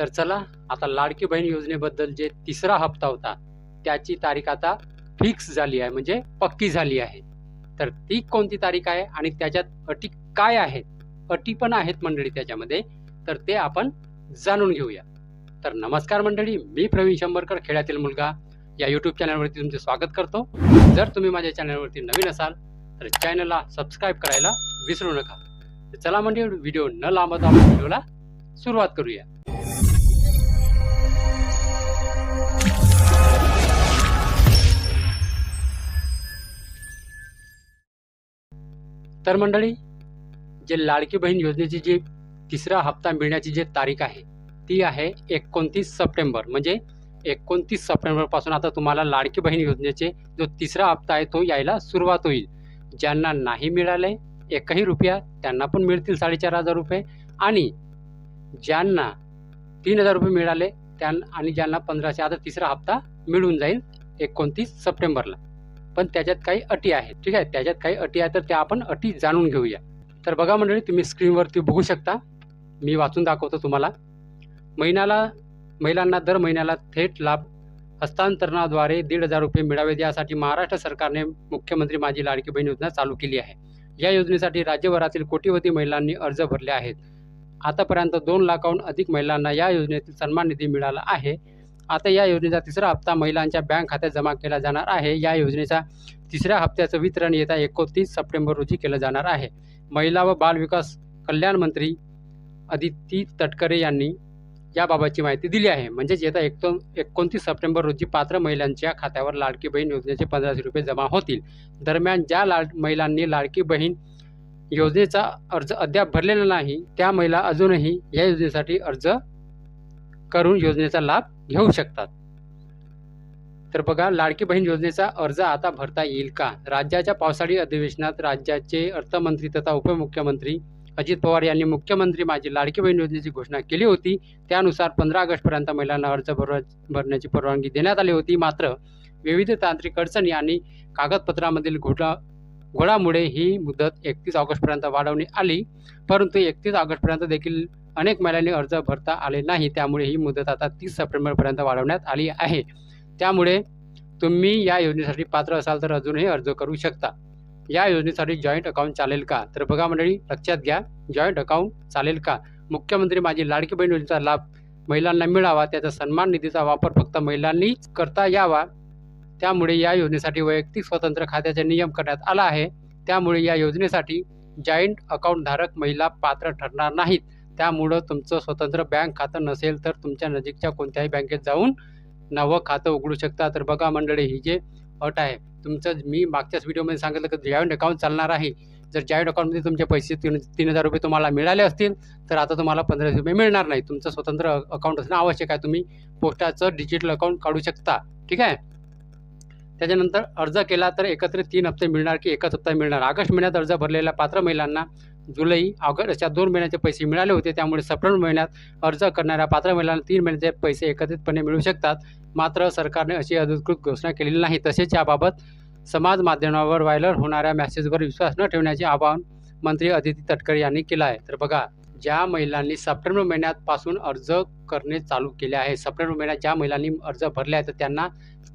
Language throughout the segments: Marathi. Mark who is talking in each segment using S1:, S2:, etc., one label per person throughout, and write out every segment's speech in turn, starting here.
S1: तर चला आता लाडकी बहीण योजनेबद्दल जे तिसरा हप्ता होता त्याची तारीख आता फिक्स झाली आहे म्हणजे पक्की झाली आहे. तर ती कोणती तारीख आहे आणि त्याच्यात अटी काय आहेत? अटी पण आहेत मंडळी त्याच्यामध्ये तर ते आपण जाणून घेऊया. तर नमस्कार मंडळी मी प्रवीण शंभरकर खेड्यातील मुलगा. या यूट्यूब चॅनलवरती तुमचे स्वागत करतो. जर तुम्ही माझ्या चॅनलवरती नवीन असाल तर चॅनलला सबस्क्राईब करायला विसरू नका. चला म्हणजे व्हिडिओ न लांबता आपण व्हिडिओला सुरुवात करूया. तर मंडळी जे लाडकी बहीण योजनेची जी तिसरा हप्ता मिळण्याची जी तारीख आहे ती आहे एकोणतीस सप्टेंबर. म्हणजे एकोणतीस सप्टेंबरपासून आता तुम्हाला लाडकी बहीण योजनेचे जो तिसरा हप्ता आहे तो यायला सुरुवात होईल. ज्यांना नाही मिळाले एकही रुपया त्यांना पण मिळतील साडेचार हजार रुपये. आणि ज्यांना तीन हजार रुपये मिळाले त्यां आणि ज्यांना पंधराशे आता तिसरा हप्ता मिळून जाईल एकोणतीस सप्टेंबरला. पण त्याच्यात काही अटी आहेत. ठीक आहे? त्याच्यात काही अटी आहेत तर त्या आपण अटी जाणून घेऊया. तर बघा मंडळी तुम्ही स्क्रीनवरती बघू शकता. मी वाचून दाखवतो तुम्हाला. महिन्याला महिलांना दर महिन्याला थेट लाभ हस्तांतरणाद्वारे दीड हजार रुपये मिळावेत. यासाठी महाराष्ट्र सरकारने मुख्यमंत्री माझी लाडकी बहीण योजना चालू केली आहे. या योजनेसाठी राज्यभरातील कोटीवधी महिलांनी अर्ज भरले आहेत. आतापर्यंत दोन लाखाहून अधिक महिलांना या योजनेतील सन्मान निधी मिळाला आहे. आता या योजनेचा तिसरा हप्ता महिलांच्या बँक खात्यात जमा केला जाणार आहे. या योजनेचा तिसऱ्या हप्त्याचं वितरण येत्या एकोणतीस सप्टेंबर रोजी केलं जाणार आहे. महिला व बाल विकास कल्याण मंत्री अदिती तटकरे यांनी याबाबतची माहिती दिली आहे. म्हणजेच येत्या एकोण एकोणतीस सप्टेंबर रोजी पात्र महिलांच्या खात्यावर लाडकी बहीण योजनेचे पंधराशे रुपये जमा होतील. दरम्यान ज्या लाड महिलांनी लाडकी बहीण योजनेचा अर्ज अद्याप भरलेला नाही त्या महिला अजूनही या योजनेसाठी अर्ज करून योजनेचा लाभ घेऊ शकतात. तर बघा लाडकी बहीण योजनेचा अर्ज आता भरता येईल का? राज्याच्या पावसाळी अधिवेशनात राज्याचे अर्थमंत्री तथा उपमुख्यमंत्री अजित पवार यांनी मुख्यमंत्री माझी लाडकी बहीण योजनेची घोषणा केली होती. त्यानुसार पंधरा ऑगस्टपर्यंत महिलांना अर्ज भर भरण्याची परवानगी देण्यात आली होती. मात्र विविध तांत्रिक अडचणी आणि कागदपत्रामधील घोटा घोडामुळे ही मुदत एकतीस ऑगस्टपर्यंत वाढवण्यात आली. परंतु एकतीस ऑगस्टपर्यंत देखील अनेक महिलांनी अर्ज भरता आले नाही त्यामुळे ही मुदत आता तीस सप्टेंबरपर्यंत वाढवण्यात आली आहे. त्यामुळे तुम्ही या योजनेसाठी पात्र असाल तर अजूनही अर्ज करू शकता. या योजनेसाठी जॉईंट अकाउंट चालेल का? तर बघा मंडळी लक्षात घ्या जॉईंट अकाउंट चालेल का? मुख्यमंत्री माझी लाडकी बहीण योजनेचा लाभ महिलांना मिळावा त्याचा सन्मान निधीचा वापर फक्त महिलांनीच करता यावा. त्यामुळे या योजनेसाठी वैयक्तिक स्वतंत्र खात्याचे नियम करण्यात आला आहे. त्यामुळे या योजनेसाठी जॉईंट अकाउंट धारक महिला पात्र ठरणार नाहीत. त्यामुळं तुमचं स्वतंत्र बँक खातं नसेल तर तुमच्या नजीकच्या कोणत्याही बँकेत जाऊन नवं खातं उघडू शकता. तर बघा मंडळी ही जे अट आहे तुमचं मी मागच्याच व्हिडिओमध्ये सांगितलं की जॉईंट अकाउंट चालणार आहे. जर जॉईंट अकाउंटमध्ये तुमचे पैसे तीन तीन हजार रुपये तुम्हाला मिळाले असतील तर आता तुम्हाला पंधराशे रुपये मिळणार नाही. तुमचं स्वतंत्र अकाउंट असणं आवश्यक आहे. तुम्ही पोस्टाचं डिजिटल अकाउंट काढू शकता. ठीक आहे? त्याच्यानंतर अर्ज केला तर एकत्रित तीन हप्ते मिळणार की एकच हप्ता मिळणार. ऑगस्ट महिन्यात अर्ज भरलेल्या पात्र महिलांना जुलै ऑगस्ट अशा दोन महिन्याचे पैसे मिळाले होते. त्यामुळे सप्टेंबर महिन्यात अर्ज करणाऱ्या पात्र महिलांना तीन महिन्याचे पैसे एकत्रितपणे मिळू शकतात. मात्र सरकारने अशी अधिकृत घोषणा केलेली नाही. तसेच याबाबत समाज माध्यमावर व्हायरल होणाऱ्या मॅसेजवर विश्वास न ठेवण्याचे आवाहन मंत्री अदिती तटकरे यांनी केलं आहे. तर बघा ज्या महिलांनी सप्टेंबर महिन्यात पासून अर्ज करणे चालू केले आहे सप्टेंबर महिन्यात ज्या महिलांनी अर्ज भरले आहे तर त्यांना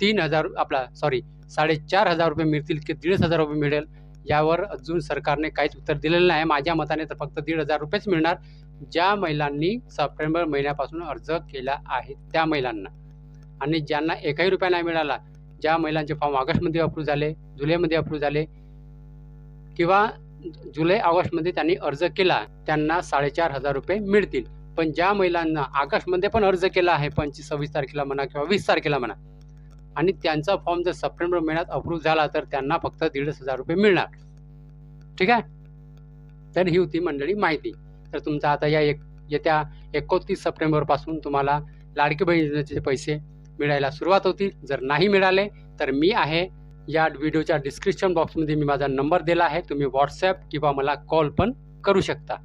S1: तीन हजार आपला सॉरी साडेचार हजार रुपये मिळतील की दीड हजार रुपये मिळेल यावर अजून सरकारने काहीच उत्तर दिलेलं नाही. माझ्या मताने तर फक्त दीड हजार रुपयेच मिळणार. ज्या महिलांनी सप्टेंबर महिन्यापासून अर्ज केला आहे त्या महिलांना. आणि ज्यांना एकही रुपया नाही मिळाला ज्या महिलांचे फॉर्म ऑगस्टमध्ये अप्रूव्ह झाले जुलैमध्ये अप्रूव्ह झाले किंवा जुलै ऑगस्टमध्ये त्यांनी अर्ज केला त्यांना साडेचार हजार रुपये मिळतील. पण ज्या महिलांना ऑगस्टमध्ये पण अर्ज केला आहे पंचवीस सव्वीस तारखेला म्हणा किंवा वीस तारखेला म्हणा आणि त्यांचा फॉर्म जर सप्टेंबर महिन्यात अप्रूव्ह झाला तर त्यांना फक्त दीडच हजार रुपये मिळणार. ठीक आहे? तर ही होती मंडळी माहिती. तर तुमचा आता या एक येत्या एकोणतीस सप्टेंबरपासून तुम्हाला लाडकी बहिणीचे पैसे मिळायला सुरुवात होती जर नाही मिळाले तर मी आहे या व्हिडिओच्या डिस्क्रिप्शन बॉक्समध्ये मी माझा नंबर दिला आहे. तुम्ही व्हॉट्सॲप किंवा मला कॉल पण करू शकता.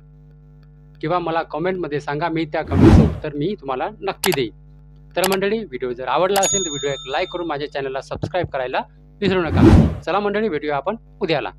S1: किंवा मला कमेंटमध्ये सांगा मी त्या कमेंटचं उत्तर मी तुम्हाला नक्की देईन. तर मंडळी व्हिडिओ जर आवडला असेल तर व्हिडिओ एक लाईक करून माझ्या चॅनलला सबस्क्राईब करायला विसरू नका. चला मंडळी व्हिडिओ आपण उद्याला.